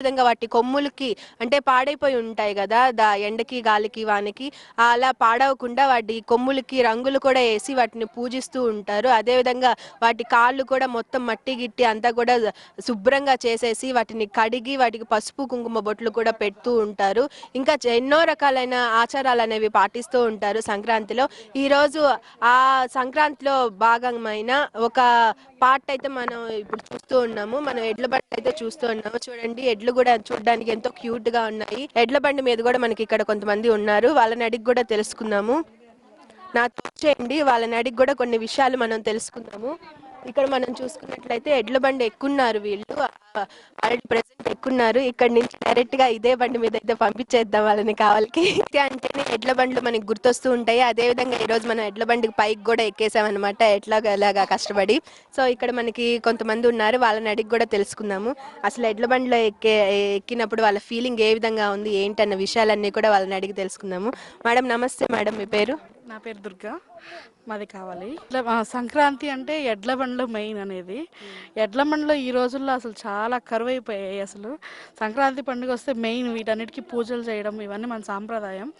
విధంగా వాటి కొమ్ములకి అంటే పాడైపోయి ఉంటాయి కదా దా ఎండకి గాలికి వానికి అలా పాడవకుండా వాటి కొమ్ములకి రంగులు కూడా వేసి వాటిని పూజిస్తూ ఉంటారు. అదేవిధంగా వాటి కాళ్ళు కూడా మొత్తం మట్టి గిట్టి అంతా కూడా శుభ్రంగా చేసేసి వాటిని కడిగి వాటికి పసుపు కుంకుమ బొట్లు కూడా పెడుతూ ఉంటారు. ఇంకా ఎన్నో రకాలైన ఆచారాలు అనేవి పాటిస్తూ ఉంటారు సంక్రాంతిలో. ఈ రోజు ఆ సంక్రాంతిలో భాగమైన ఒక పార్ట్ అయితే మనం ఇప్పుడు చూస్తూ ఉన్నాము. మనం ఎడ్ల బట్ట అయితే చూస్తూ ఉన్నాము. చూడండి ఎడ్లు కూడా చూడడానికి ఎంతో క్యూట్గా ఉన్నాయి. ఎడ్ల బండి మీద కూడా మనకి ఇక్కడ కొంతమంది ఉన్నారు. వాళ్ళని అడిగి కూడా తెలుసుకుందాము. నాకు చేయండి. వాళ్ళని అడిగి కూడా కొన్ని విషయాలు మనం తెలుసుకుందాము. ఇక్కడ మనం చూసుకున్నట్లయితే ఎడ్ల బండి ఎక్కున్నారు వీళ్ళు. ఆల్రెడీ ప్రెసెంట్ ఎక్కున్నారు. ఇక్కడ నుంచి డైరెక్ట్గా ఇదే బండి మీద అయితే పంపించేద్దాం వాళ్ళని కావాలకి. అంటేనే ఎడ్ల బండ్లు మనకి గుర్తొస్తూ ఉంటాయి. అదే విధంగా ఈ రోజు మనం ఎడ్ల బండికి పైకి కూడా ఎక్కేసామన్నమాట. ఎట్లాగా ఎలాగా కష్టపడి. సో ఇక్కడ మనకి కొంతమంది ఉన్నారు. వాళ్ళని అడిగి కూడా తెలుసుకుందాము. అసలు ఎడ్ల బండిలో ఎక్కే ఎక్కినప్పుడు వాళ్ళ ఫీలింగ్ ఏ విధంగా ఉంది ఏంటన్న విషయాలన్నీ కూడా వాళ్ళని అడిగి తెలుసుకుందాము. మేడం నమస్తే మేడం. మీ పేరు? నా పేరు దుర్గా. మాది కావాలి. ఇట్లా సంక్రాంతి అంటే ఎడ్ల బండ్లు మెయిన్ అనేది. ఎడ్ల బండ్లు ఈ రోజుల్లో అసలు చాలా కరువు అయిపోయాయి అసలు. సంక్రాంతి పండుగ వస్తే మెయిన్ వీటన్నిటికీ పూజలు చేయడం ఇవన్నీ మన సాంప్రదాయం.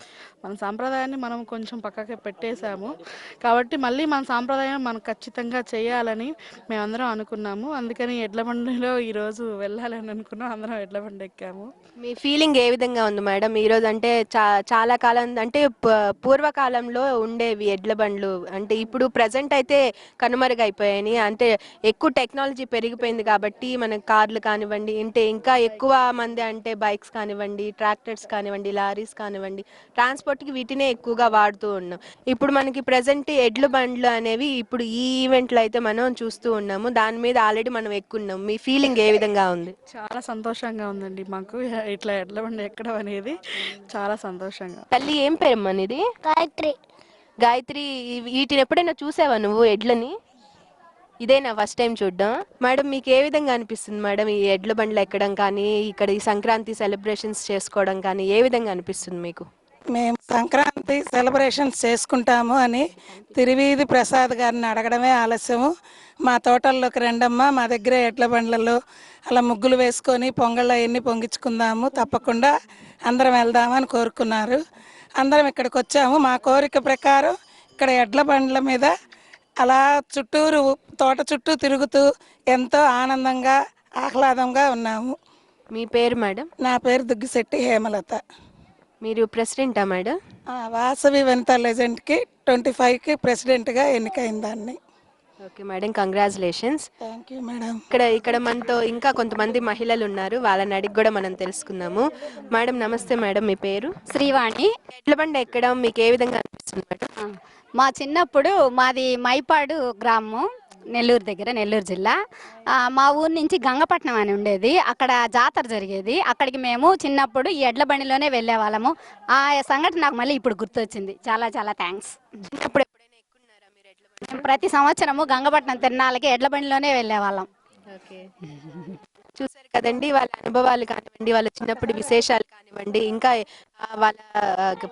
మన సాంప్రదాయాన్ని మనం కొంచెం పక్కకి పెట్టేశాము. కాబట్టి మళ్ళీ మన సాంప్రదాయం మనం ఖచ్చితంగా చేయాలని మేమందరం అనుకున్నాము. అందుకని ఎడ్ల బండిలో ఈరోజు వెళ్ళాలని అనుకున్నాం. అందరం ఎడ్ల బండి ఎక్కాము. మీ ఫీలింగ్ ఏ విధంగా ఉంది మేడం? ఈరోజు అంటే చాలా కాలం అంటే పూర్వకాలంలో ఉండేవి ఎడ్ల బండి బండ్లు అంటే ఇప్పుడు ప్రజెంట్ అయితే కనుమరుగైపోయాయి. అంటే ఎక్కువ టెక్నాలజీ పెరిగిపోయింది కాబట్టి మన కార్లు కానివ్వండి అంటే ఇంకా ఎక్కువ మంది అంటే బైక్స్ కానివ్వండి ట్రాక్టర్స్ కానివ్వండి లారీస్ కానివ్వండి ట్రాన్స్పోర్ట్కి వీటినే ఎక్కువగా వాడుతూ ఉన్నాం. ఇప్పుడు మనకి ప్రజెంట్ ఎడ్ల బండ్లు అనేవి ఇప్పుడు ఈ ఈవెంట్లో అయితే మనం చూస్తూ ఉన్నాము. దాని మీద ఆల్రెడీ మనం ఎక్కున్నాం. మీ ఫీలింగ్ ఏ విధంగా ఉంది? చాలా సంతోషంగా ఉందండి. మాకు ఇట్లా ఎడ్ల బండి ఎక్కడం అనేది చాలా సంతోషంగా తల్లి ఏం పేరమ్మా నీది? గాయత్రి. గాయత్రి వీటిని ఎప్పుడైనా చూసావా నువ్వు ఎడ్లని? ఇదేనా ఫస్ట్ టైం చూడడం? మేడం మీకు ఏ విధంగా అనిపిస్తుంది మేడం ఈ ఎడ్ల బండ్లు ఎక్కడం కానీ ఇక్కడ ఈ సంక్రాంతి సెలబ్రేషన్స్ చేసుకోవడం కానీ ఏ విధంగా అనిపిస్తుంది మీకు? మేము సంక్రాంతి సెలబ్రేషన్స్ చేసుకుంటాము అని తిరువీధి ప్రసాద్ గారిని అడగడమే ఆలస్యము. మా తోటల్లోకి రెండమ్మా మా దగ్గర ఎడ్ల బండ్లలో అలా ముగ్గులు వేసుకొని పొంగళ్ళు అవన్నీ పొంగించుకుందాము. తప్పకుండా అందరం వెళ్దామని కోరుకున్నారు. అందరం ఇక్కడికి వచ్చాము. మా కోరిక ప్రకారం ఇక్కడ ఎడ్ల బండ్ల మీద అలా చుట్టూరు తోట చుట్టూ తిరుగుతూ ఎంతో ఆనందంగా ఆహ్లాదంగా ఉన్నాము. మీ పేరు మేడం? నా పేరు దుగ్గిశెట్టి హేమలత. మీరు ప్రెసిడెంటా మేడం? ఆ, వాసవి వనిత లెజెండ్కి ట్వంటీ ఫైవ్కి ప్రెసిడెంట్గా ఎన్నికైన దాన్ని. Okay madam congratulations. Thank you madam ఇక్కడ ఇక్కడ మనతో ఇంకా కొంతమంది మహిళలు ఉన్నారు. వాళ్ళని అడిగి కూడా మనం తెలుసుకుందాము. మేడం నమస్తే మేడం మీ పేరు? శ్రీవాణి. ఎడ్ల బండి ఎక్కడం మీకు ఏ విధంగా అనిపిస్తుంది మేడం? మా చిన్నప్పుడు మాది మైపాడు గ్రామం నెల్లూరు దగ్గర నెల్లూరు జిల్లా. మా ఊరు నుంచి గంగపట్నం అని ఉండేది. అక్కడ జాతర జరిగేది. అక్కడికి మేము చిన్నప్పుడు ఈ ఎడ్ల బండిలోనే వెళ్ళే వాళ్ళము. ఆ సంఘటన నాకు మళ్ళీ ఇప్పుడు గుర్తొచ్చింది. చాలా చాలా థ్యాంక్స్ చిన్నప్పుడు ఎప్పుడైనా ఎక్కున్నారా మీరు ఎడ్ల బండి మేము ప్రతి సంవత్సరము గంగపట్నం తిరణాలకి ఎడ్ల బండిలోనే వెళ్ళే వాళ్ళం కదండి వాళ్ళ అనుభవాలు కానివ్వండి వాళ్ళ చిన్నప్పుడు విశేషాలు కానివ్వండి ఇంకా వాళ్ళ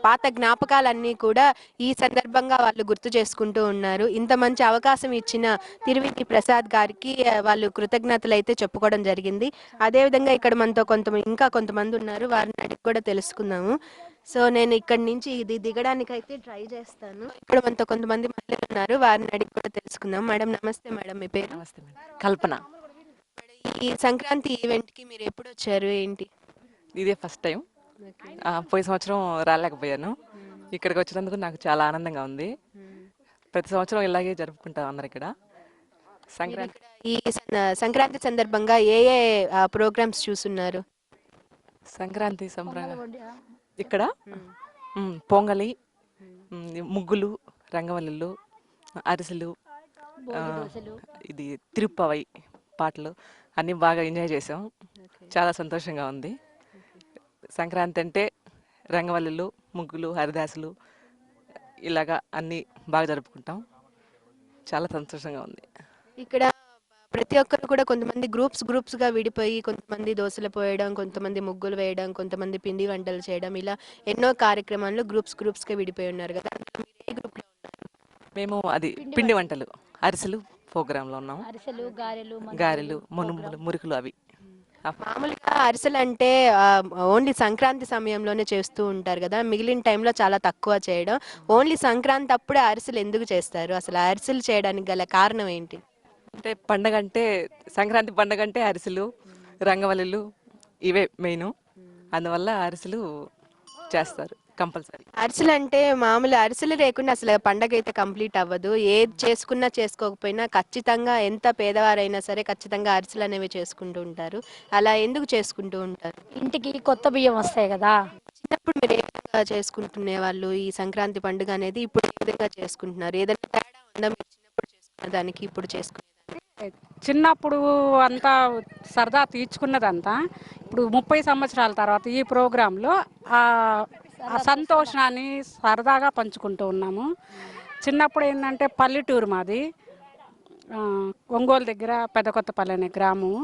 పాత జ్ఞాపకాలన్నీ కూడా ఈ సందర్భంగా వాళ్ళు గుర్తు చేసుకుంటూ ఉన్నారు. ఇంత మంచి అవకాశం ఇచ్చిన తిరువిటి ప్రసాద్ గారికి వాళ్ళు కృతజ్ఞతలు అయితే చెప్పుకోవడం జరిగింది. అదేవిధంగా ఇక్కడ మనతో కొంత ఇంకా కొంతమంది ఉన్నారు వారిని అడిగి కూడా తెలుసుకుందాము. సో నేను ఇక్కడ నుంచి ఇది దిగడానికి అయితే ట్రై చేస్తాను. ఇక్కడ మనతో కొంతమంది మహిళలు ఉన్నారు వారిని అడిగి కూడా తెలుసుకుందాం. మేడం నమస్తే మేడం మీ పేరు? నమస్తే మేడం. కల్పన. ఈ సంక్రాంతి ఈవెంట్కి మీరు ఎప్పుడు వచ్చారు ఏంటి? ఇదే ఫస్ట్ టైం. ఆ, పోయిన సంవత్సరం రాలేకపోయాను. ఇక్కడికి వచ్చినందుకు నాకు చాలా ఆనందంగా ఉంది. ప్రతి సంవత్సరం ఇలాగే జరుపుకుంటాం అందరు ఇక్కడ. సంక్రాంతి ఈ సన- సంక్రాంతి సందర్భంగా ఏ ఏ ప్రోగ్రామ్స్ చూస్తున్నారు? సంక్రాంతి సంబరంగా ఇక్కడ? మ్, పొంగలి మ్, ముగ్గులు రంగవల్లులు అరిసెలు. ఆ, ఇది తిరుప్పవై పాటలు. అన్నీ బాగా ఎంజాయ్ చేసాం. చాలా సంతోషంగా ఉంది. సంక్రాంతి అంటే రంగవల్లులు ముగ్గులు హరిదాసులు ఇలాగా అన్నీ బాగా జరుపుకుంటాం. చాలా సంతోషంగా ఉంది. ఇక్కడ ప్రతి ఒక్కరు కూడా కొంతమంది గ్రూప్స్ గ్రూప్స్గా విడిపోయి కొంతమంది దోశలు పోయడం కొంతమంది ముగ్గులు వేయడం కొంతమంది పిండి వంటలు చేయడం ఇలా ఎన్నో కార్యక్రమాల్లో గ్రూప్స్ గ్రూప్స్గా విడిపోయి ఉన్నారు కదా. మీరు ఏ ఉన్నారు? మేము అది పిండి వంటలు అరిసెలు ప్రోగ్రాంలో ఉన్నాం అరిసెలు గారెలు గారెలు మనుములు మురుకులు అవి. మామూలుగా అరిసెలు అంటే ఓన్లీ సంక్రాంతి సమయంలోనే చేస్తూ ఉంటారు కదా. మిగిలిన టైంలో చాలా తక్కువ చేయడం. ఓన్లీ సంక్రాంతి అప్పుడే అరిసెలు ఎందుకు చేస్తారు? అసలు అరిసెలు చేయడానికి గల కారణం ఏంటి? అంటే పండగ అంటే సంక్రాంతి పండగ అంటే అరిసెలు రంగవల్లులు ఇవే మెయిన్. అందువల్ల అరిసెలు చేస్తారు. కంపల్సరీ. అరిసెలు అంటే మామూలు అరిసెలు లేకుండా అసలు పండగ అయితే కంప్లీట్ అవ్వదు. ఏది చేసుకున్నా చేసుకోకపోయినా ఖచ్చితంగా ఎంత పేదవారైనా సరే ఖచ్చితంగా అరిసెలు అనేవి చేసుకుంటూ ఉంటారు. అలా ఎందుకు చేసుకుంటూ ఉంటారు? ఇంటికి కొత్త బియ్యం వస్తాయి కదా. చిన్నప్పుడు మీరు ఏ విధంగా చేసుకుంటునే వాళ్ళు ఈ సంక్రాంతి పండుగ అనేది? ఇప్పుడు ఏ విధంగా చేసుకుంటున్నారు? ఏదైనా తేడా ఉందా మీరు చిన్నప్పుడు చేసుకునే దానికి ఇప్పుడు చేసుకునే చిన్నప్పుడు అంతా సరదా తీర్చుకున్నదంతా ఇప్పుడు ముప్పై సంవత్సరాల తర్వాత ఈ ప్రోగ్రాంలో ఆ సంతోషాన్ని సరదాగా పంచుకుంటూ ఉన్నాము. చిన్నప్పుడు ఏంటంటే పల్లెటూరు మాది. ఒంగోలు దగ్గర పెద్ద పెదకొత్తపల్లి అనే గ్రామం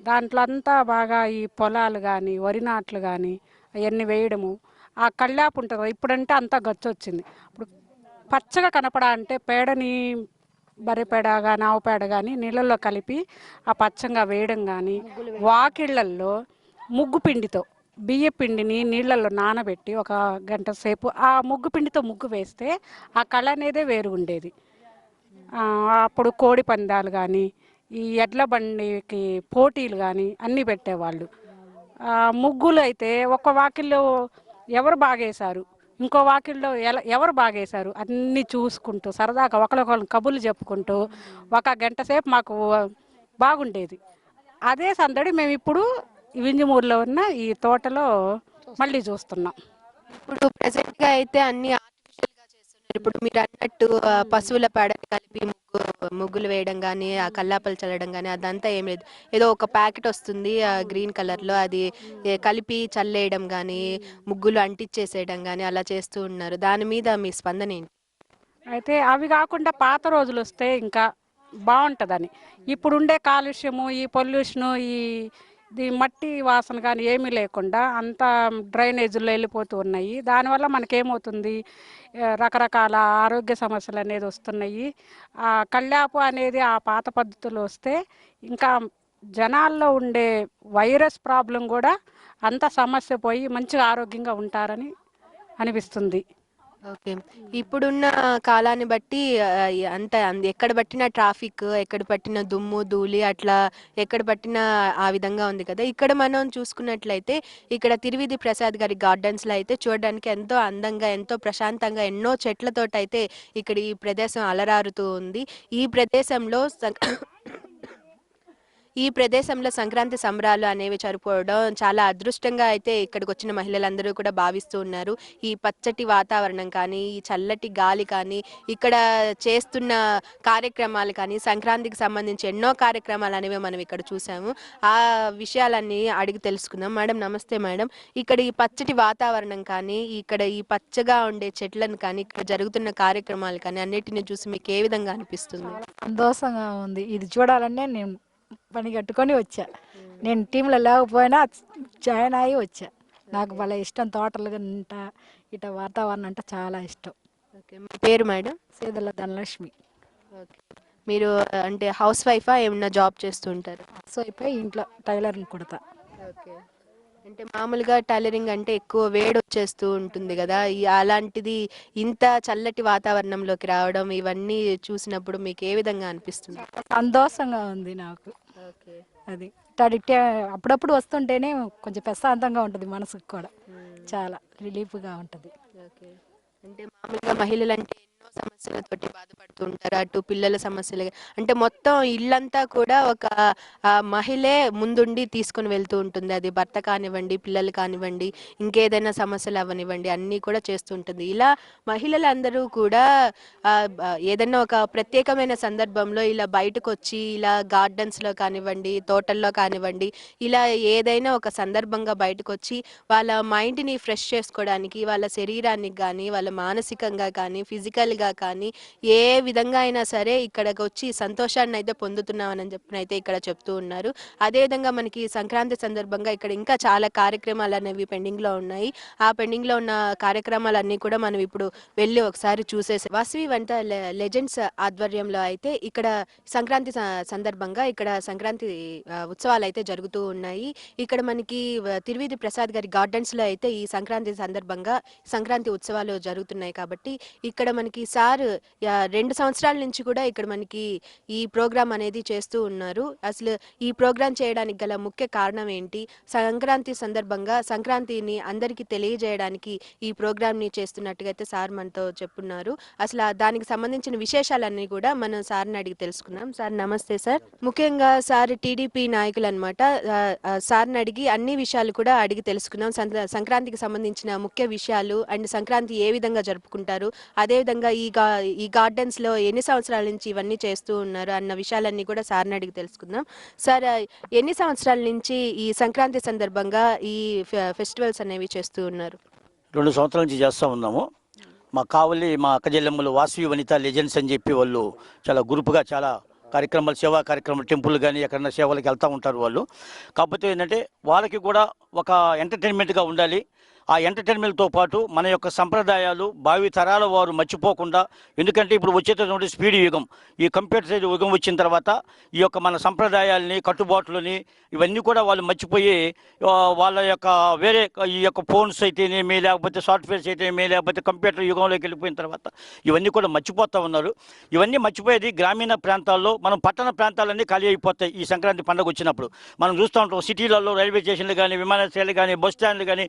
దాంట్లో అంతా బాగా ఈ పొలాలు కానీ వరి నాట్లు కానీ అవన్నీ వేయడము. ఆ కళ్ళాపు ఉంటుంది ఇప్పుడంటే అంతా గచ్చు వచ్చింది ఇప్పుడు పచ్చగా కనపడా అంటే పేడని బర్రెపేడ కానీ ఆవుపేడ కానీ నీళ్ళల్లో కలిపి ఆ పచ్చంగా వేయడం కానీ వాకిళ్ళల్లో ముగ్గు పిండితో బియ్య పిండిని నీళ్ళల్లో నానబెట్టి ఒక గంట సేపు ఆ ముగ్గు పిండితో ముగ్గు వేస్తే ఆ కళ అనేదే వేరు ఉండేది. అప్పుడు కోడి పందాలు కానీ ఈ ఎడ్ల బండికి పోటీలు కానీ అన్నీ పెట్టేవాళ్ళు. ముగ్గులు అయితే ఒక వాకిల్లో ఎవరు బాగేశారు ఇంకో వాకిల్లో ఎలా ఎవరు బాగేశారు అన్నీ చూసుకుంటూ సరదాగా ఒకరికొకరు కబుర్లు చెప్పుకుంటూ ఒక గంట సేపు మాకు బాగుండేది. అదే సందడి మేము ఇప్పుడు వింజమూరులో ఉన్న ఈ తోటలో మళ్ళీ చూస్తున్నాం. ఇప్పుడు ప్రెసెంట్గా అయితే అన్ని ఆర్టిఫిషియల్గా చేస్తున్నారు. ఇప్పుడు మీరు అన్నట్టు ఆ, పశువుల పేడని కలిపి ముగ్గు ముగ్గులు వేయడం కానీ ఆ కల్లాపలు చల్లడం కానీ అదంతా ఏం లేదు. ఏదో ఒక ప్యాకెట్ వస్తుంది గ్రీన్ కలర్లో అది కలిపి చల్లేయడం కానీ ముగ్గులు అంటించేసేయడం కానీ అలా చేస్తూ ఉన్నారు. దాని మీద మీ స్పందన ఏంటి? అయితే అవి కాకుండా పాత రోజులు వస్తే ఇంకా బాగుంటుందని. ఇప్పుడుండే కాలుష్యము ఈ పొల్యూషను ఈ ఈ మట్టి వాసన కానీ ఏమీ లేకుండా అంతా డ్రైనేజీల్లో వెళ్ళిపోతూ ఉన్నాయి. దానివల్ల మనకేమవుతుంది? రకరకాల ఆరోగ్య సమస్యలు అనేది వస్తున్నాయి. ఆ కళ్యాపు అనేది ఆ పాత పద్ధతులు వస్తే ఇంకా జనాల్లో ఉండే వైరస్ ప్రాబ్లం కూడా అంత సమస్య పోయి మంచిగా ఆరోగ్యంగా ఉంటారని అనిపిస్తుంది. ఓకే. ఇప్పుడున్న కాలాన్ని బట్టి అంత అంద- ఎక్కడ పట్టిన ట్రాఫిక్ ఎక్కడ పట్టిన దుమ్ము ధూళి అట్లా ఎక్కడ పట్టిన ఆ విధంగా ఉంది కదా. ఇక్కడ మనం చూసుకున్నట్లయితే ఇక్కడ తిరువిధి ప్రసాద్ గారి గార్డెన్స్లో అయితే చూడడానికి ఎంతో అందంగా ఎంతో ప్రశాంతంగా ఎన్నో చెట్లతోటి అయితే ఇక్కడ ఈ ప్రదేశం అలరారుతూ ఉంది. ఈ ప్రదేశంలో ఈ ప్రదేశంలో సంక్రాంతి సంబరాలు అనేవి జరుపుకోవడం చాలా అదృష్టంగా అయితే ఇక్కడికి వచ్చిన మహిళలందరూ కూడా భావిస్తూ ఉన్నారు. ఈ పచ్చటి వాతావరణం కానీ ఈ చల్లటి గాలి కానీ ఇక్కడ చేస్తున్న కార్యక్రమాలు కానీ సంక్రాంతికి సంబంధించి ఎన్నో కార్యక్రమాలు అనేవి మనం ఇక్కడ చూసాము ఆ విషయాలన్నీ అడిగి తెలుసుకుందాం. మేడం నమస్తే మేడం. ఇక్కడ ఈ పచ్చటి వాతావరణం కానీ ఇక్కడ ఈ పచ్చగా ఉండే చెట్లను కానీ ఇక్కడ జరుగుతున్న కార్యక్రమాలు కానీ అన్నిటిని చూసి మీకు ఏ విధంగా అనిపిస్తుంది? సంతోషంగా ఉంది. ఇది చూడాలనే నేను పని కట్టుకొని వచ్చా. నేను టీంలో లేకపోయినా జాయిన్ అయ్యి వచ్చా. నాకు భలే ఇష్టం తోటలు అంట ఇట వాతావరణం అంటే చాలా ఇష్టం. ఓకే మీ పేరు మేడం? సీదల ధనలక్ష్మి. ఓకే. మీరు అంటే హౌస్ వైఫా? ఏమన్నా జాబ్ చేస్తూ ఉంటారు? సో అయిపోయి ఇంట్లో టైలర్ని కుడతా. ఓకే. అంటే మామూలుగా టైలరింగ్ అంటే ఎక్కువ వేడి వచ్చేస్తూ ఉంటుంది కదా. ఈ అలాంటిది ఇంత చల్లటి వాతావరణంలోకి రావడం ఇవన్నీ చూసినప్పుడు మీకు ఏ విధంగా అనిపిస్తుంది? సంతోషంగా ఉంది నాకు. అది తడిటే అప్పుడప్పుడు వస్తుంటేనే కొంచెం ప్రశాంతంగా ఉంటుంది మనసుకు కూడా. చాలా రిలీఫ్గా ఉంటుంది. ఓకే. అంటే మామూలుగా మహిళలు అంటే ఎన్నో సమస్యలతోటి బాధపడుతూ ఉంటారు. అటు పిల్లల సమస్యలు. అంటే మొత్తం ఇల్లంతా కూడా ఒక మహిళే ముందుండి తీసుకొని వెళ్తూ ఉంటుంది. అది భర్త కానివ్వండి పిల్లలు కానివ్వండి ఇంకేదైనా సమస్యలు అవనివ్వండి అన్నీ కూడా చేస్తూ ఉంటుంది. ఇలా మహిళలందరూ కూడా ఏదైనా ఒక ప్రత్యేకమైన సందర్భంలో ఇలా బయటకు వచ్చి ఇలా గార్డెన్స్లో కానివ్వండి తోటల్లో కానివ్వండి ఇలా ఏదైనా ఒక సందర్భంగా బయటకు వచ్చి వాళ్ళ మైండ్ని ఫ్రెష్ చేసుకోవడానికి వాళ్ళ శరీరానికి కానీ వాళ్ళ మానసికంగా కానీ ఫిజికల్గా ఆర్థికంగా కానీ ఏ విధంగా అయినా సరే ఇక్కడికి వచ్చి సంతోషాన్ని అయితే పొందుతున్నామని చెప్పిన అయితే ఇక్కడ చెప్తూ ఉన్నారు. అదేవిధంగా మనకి సంక్రాంతి సందర్భంగా ఇక్కడ ఇంకా చాలా కార్యక్రమాలు అనేవి పెండింగ్లో ఉన్నాయి. ఆ పెండింగ్లో ఉన్న కార్యక్రమాలన్నీ కూడా మనం ఇప్పుడు వెళ్ళి ఒకసారి చూసేసి వాసవి వంట లెజెండ్స్ ఆధ్వర్యంలో అయితే ఇక్కడ సంక్రాంతి సందర్భంగా ఇక్కడ సంక్రాంతి ఉత్సవాలు అయితే జరుగుతూ ఉన్నాయి. ఇక్కడ మనకి తిరువిధి ప్రసాద్ గారి గార్డెన్స్లో అయితే ఈ సంక్రాంతి సందర్భంగా సంక్రాంతి ఉత్సవాలు జరుగుతున్నాయి కాబట్టి ఇక్కడ మనకి సార్ రెండు సంవత్సరాల నుంచి కూడా ఇక్కడ మనకి ఈ ప్రోగ్రాం అనేది చేస్తూ ఉన్నారు. అసలు ఈ ప్రోగ్రాం చేయడానికి గల ముఖ్య కారణం ఏంటి? సంక్రాంతి సందర్భంగా సంక్రాంతిని అందరికీ తెలియజేయడానికి ఈ ప్రోగ్రాంని చేస్తున్నట్టుగా అయితే సార్ మనతో చెప్పున్నారు. అసలు దానికి సంబంధించిన విశేషాలన్నీ కూడా మనం సార్ని అడిగి తెలుసుకున్నాం సార్ నమస్తే సార్. ముఖ్యంగా సార్ టీడీపీ నాయకులు అనమాట సార్ని అడిగి అన్ని విషయాలు కూడా అడిగి తెలుసుకున్నాం సంక్రాంతికి సంబంధించిన ముఖ్య విషయాలు అండ్ సంక్రాంతి ఏ విధంగా జరుపుకుంటారు అదేవిధంగా ఈ గా ఈ గార్డెన్స్లో ఎన్ని సంవత్సరాల నుంచి ఇవన్నీ చేస్తూ ఉన్నారు అన్న విషయాలన్నీ కూడా సార్ని అడిగి తెలుసుకుందాం. సార్ ఎన్ని సంవత్సరాల నుంచి ఈ సంక్రాంతి సందర్భంగా ఈ ఫె- ఫెస్టివల్స్ అనేవి చేస్తూ ఉన్నారు? రెండు సంవత్సరాల నుంచి చేస్తూ ఉన్నాము. మా కావలి మా అక్కజల్లెమ్మలు వాసవి వనిత లెజెండ్స్ అని చెప్పి వాళ్ళు చాలా గ్రూప్గా చాలా కార్యక్రమాలు సేవా కార్యక్రమాలు టెంపుల్ కానీ ఎక్కడైనా సేవలకు వెళ్తూ ఉంటారు వాళ్ళు. కాకపోతే ఏంటంటే వాళ్ళకి కూడా ఒక ఎంటర్టైన్మెంట్గా ఉండాలి. ఆ ఎంటర్టైన్మెంట్తో పాటు మన యొక్క సంప్రదాయాలు భావి తరాల వారు మర్చిపోకుండా ఎందుకంటే ఇప్పుడు వచ్చేటటువంటి స్పీడ్ యుగం. ఈ కంప్యూటర్ యుగం వచ్చిన తర్వాత ఈ యొక్క మన సంప్రదాయాల్ని కట్టుబాట్లని ఇవన్నీ కూడా వాళ్ళు మర్చిపోయి వాళ్ళ యొక్క వేరే ఈ యొక్క ఫోన్స్ అయితేనేమి లేకపోతే సాఫ్ట్వేర్స్ అయితేనేమి లేకపోతే కంప్యూటర్ యుగంలోకి వెళ్ళిపోయిన తర్వాత ఇవన్నీ కూడా మర్చిపోతూ ఉన్నారు. ఇవన్నీ మర్చిపోయేది గ్రామీణ ప్రాంతాల్లో మనం పట్టణ ప్రాంతాలన్నీ ఖాళీ అయిపోతాయి ఈ సంక్రాంతి పండుగ వచ్చినప్పుడు. మనం చూస్తూ ఉంటాం సిటీలలో రైల్వే స్టేషన్లు కానీ విమానాశ్రయాలు కానీ బస్ స్టాండ్లు కానీ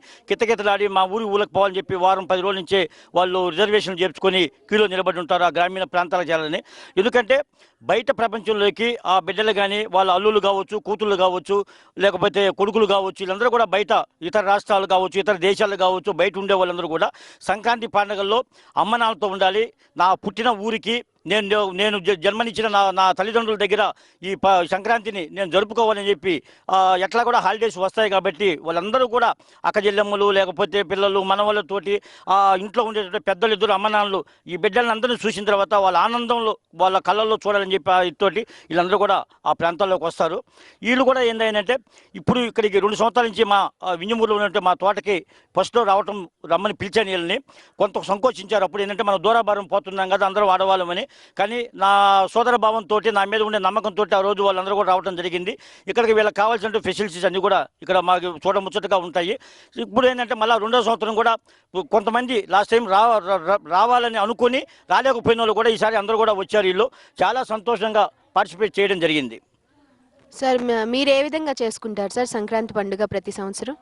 కితకితలాడి మా ఊరి ఊళ్ళకి పోవాలని చెప్పి వారం పది రోజుల నుంచే వాళ్ళు రిజర్వేషన్లు చేర్చుకొని క్యూలో నిలబడి ఉంటారు ఆ గ్రామీణ ప్రాంతాలకు చేయాలని ఎందుకంటే బయట ప్రపంచంలోకి ఆ బిడ్డలు కానీ వాళ్ళ అల్లులు కావచ్చు కూతుళ్ళు కావచ్చు లేకపోతే కొడుకులు కావచ్చు వీళ్ళందరూ కూడా బయట ఇతర రాష్ట్రాలు కావచ్చు ఇతర దేశాలు కావచ్చు బయట ఉండే వాళ్ళందరూ కూడా సంక్రాంతి పండుగల్లో అమ్మనాలతో ఉండాలి. నా పుట్టిన ఊరికి నేను నేను జ- జన్మనిచ్చిన నా నా తల్లిదండ్రుల దగ్గర ఈ ప సంక్రాంతిని నేను జరుపుకోవాలని చెప్పి ఎట్లా కూడా హాలిడేస్ వస్తాయి కాబట్టి వాళ్ళందరూ కూడా అక్కజెల్లెమ్మలు లేకపోతే పిల్లలు మనవాళ్ళతోటి ఆ ఇంట్లో ఉండేటువంటి పెద్దలు ఇద్దరు అమ్మనాన్నలు ఈ బిడ్డలందరినీ చూసిన తర్వాత వాళ్ళ ఆనందంలో వాళ్ళ కళ్ళల్లో చూడాలని చెప్పి ఇతోటి వీళ్ళందరూ కూడా ఆ ప్రాంతాల్లోకి వస్తారు. వీళ్ళు కూడా ఏంటంటే ఇప్పుడు ఇక్కడికి రెండు సంవత్సరాల నుంచి మా వింజమూరులో ఉన్నట్టు మా తోటకి ఫస్ట్లో రావటం రమ్మని పిలిచాను వీళ్ళని. కొంత సంకోచించారు. అప్పుడు ఏంటంటే మనం దూరాభారం పోతున్నాం కదా అందరూ ఆడవాళ్ళమని. కానీ నా సోదర భావంతో నా మీద ఉండే నమ్మకంతో ఆ రోజు వాళ్ళందరూ కూడా రావడం జరిగింది. ఇక్కడికి వీళ్ళకి కావాల్సిన ఫెసిలిటీస్ అన్నీ కూడా ఇక్కడ మాకు చూడముచ్చటగా ఉంటాయి. ఇప్పుడు ఏంటంటే మళ్ళీ రెండో సంవత్సరం కూడా కొంతమంది లాస్ట్ టైం రావాలని అనుకుని రాలేకపోయిన వాళ్ళు కూడా ఈసారి అందరూ కూడా వచ్చారు వీళ్ళు. చాలా సంతోషంగా పార్టిసిపేట్ చేయడం జరిగింది. సార్ మీరు ఏ విధంగా చేసుకుంటారు సార్ సంక్రాంతి పండుగ ప్రతి సంవత్సరం?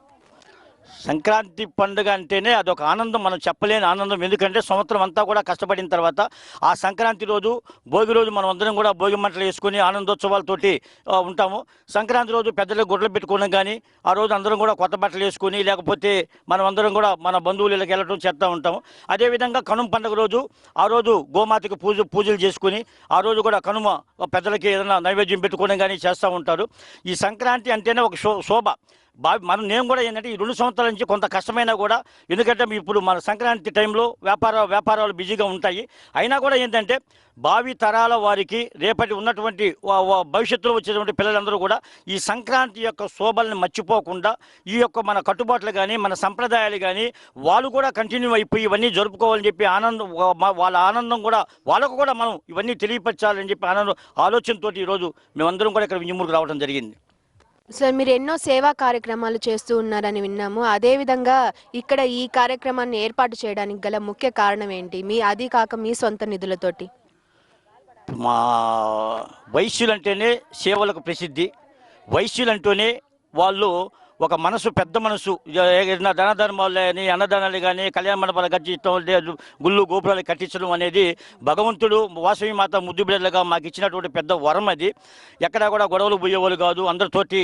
సంక్రాంతి పండుగ అంటేనే అదొక ఆనందం మనం చెప్పలేని ఆనందం. ఎందుకంటే సంవత్సరం అంతా కూడా కష్టపడిన తర్వాత ఆ సంక్రాంతి రోజు భోగి రోజు మనం అందరం కూడా భోగి మంటలు వేసుకుని ఆనందోత్సవాలతోటి ఉంటాము. సంక్రాంతి రోజు పెద్దలకు గుడ్లు పెట్టుకోవడం కానీ ఆ రోజు అందరం కూడా కొత్త బట్టలు వేసుకుని లేకపోతే మనం అందరం కూడా మన బంధువులు ఇళ్ళకి వెళ్ళటం చేస్తూ ఉంటాము. అదేవిధంగా కనుమ పండుగ రోజు ఆ రోజు గోమాతకి పూజ పూజలు చేసుకుని ఆ రోజు కూడా కనుమ పెద్దలకి ఏదైనా నైవేద్యం పెట్టుకోవడం కానీ చేస్తూ ఉంటారు. ఈ సంక్రాంతి అంటేనే ఒక శో శోభ. బా మనం నేను కూడా ఏంటంటే ఈ రెండు సంవత్సరాల నుంచి కొంత కష్టమైనా కూడా ఎందుకంటే ఇప్పుడు మన సంక్రాంతి టైంలో వ్యాపార వ్యాపారాలు బిజీగా ఉంటాయి. అయినా కూడా ఏంటంటే భావి తరాల వారికి రేపటి ఉన్నటువంటి భవిష్యత్తులో వచ్చేటువంటి పిల్లలందరూ కూడా ఈ సంక్రాంతి యొక్క శోభల్ని మర్చిపోకుండా ఈ యొక్క మన కట్టుబాట్లు కానీ మన సంప్రదాయాలు కానీ వాళ్ళు కూడా కంటిన్యూ అయిపోయి ఇవన్నీ జరుపుకోవాలని చెప్పి ఆనందం వాళ్ళ ఆనందం కూడా వాళ్ళకు కూడా మనం ఇవన్నీ తెలియపరచాలని చెప్పి ఆనందం ఆలోచనతోటి ఈరోజు మేమందరం కూడా ఇక్కడ వింజమూరుకు రావడం జరిగింది. సార్ మీరు ఎన్నో సేవా కార్యక్రమాలు చేస్తూ ఉన్నారని విన్నాము. అదేవిధంగా ఇక్కడ ఈ కార్యక్రమాన్ని ఏర్పాటు చేయడానికి గల ముఖ్య కారణం ఏంటి? మీ అది కాక మీ సొంత నిధులతోటి. మా వైశ్యులంటేనే సేవలకు ప్రసిద్ధి. వైశ్యులంటూనే వాళ్ళు ఒక మనసు పెద్ద మనసు. ఏదైనా కానీ అన్నదానాలు కానీ కళ్యాణ మండపాలు కట్టించడం లేదు గుళ్ళు గోపురాలు కట్టించడం అనేది భగవంతుడు వాసవి మాత ముద్దు బిడ్డలుగా మాకు ఇచ్చినటువంటి పెద్ద వరం అది. ఎక్కడా కూడా గొడవలు పోయేవాళ్ళు కాదు. అందరితోటి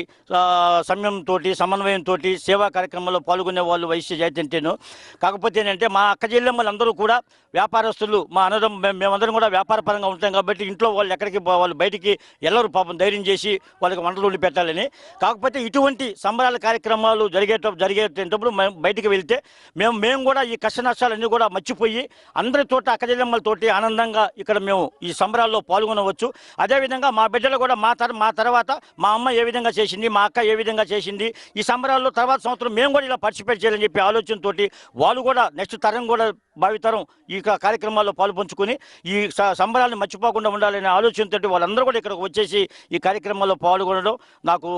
సమయంతో సమన్వయంతో సేవా కార్యక్రమంలో పాల్గొనే వాళ్ళు వైశ్య జయతింటేను. కాకపోతే ఏంటంటే మా అక్క చెల్లెమ్మలందరూ కూడా వ్యాపారస్తులు మా అన్నదం మేము- మేమందరం కూడా వ్యాపార పరంగా ఉంటాం కాబట్టి ఇంట్లో వాళ్ళు ఎక్కడికి వాళ్ళు బయటికి వెళ్ళరు పాపం ధైర్యం చేసి వాళ్ళకి వంటలు వండి పెట్టాలని. కాకపోతే ఇటువంటి సంబరాల కార్యక్రమాలు జరిగేట జరిగేటప్పుడు మేము బయటికి వెళ్తే మేము మేము కూడా ఈ కష్ట నష్టాలన్నీ కూడా మర్చిపోయి అందరితోటి అక్కజల్లమ్మలతోటి ఆనందంగా ఇక్కడ మేము ఈ సంబరాల్లో పాల్గొనవచ్చు. అదేవిధంగా మా బిడ్డలు కూడా మా తర మా తర్వాత మా అమ్మ ఏ విధంగా చేసింది మా అక్క ఏ విధంగా చేసింది ఈ సంబరాల్లో తర్వాత సంవత్సరం మేము కూడా ఇలా పార్టిసిపేట్ చేయాలని చెప్పి ఆలోచనతోటి వాళ్ళు కూడా నెక్స్ట్ తరం కూడా భావితరం ఈ కార్యక్రమాల్లో పాల్పంచుకుని ఈ స- సంబరాలను మర్చిపోకుండా ఉండాలనే ఆలోచనతో వాళ్ళందరూ కూడా ఇక్కడికి వచ్చేసి ఈ కార్యక్రమాల్లో పాల్గొనడం నాకు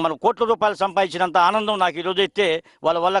మన కోట్ల రూపాయలు సంపాదించినంత ఆనందం నాకు ఈరోజు అయితే వాళ్ళ వల్ల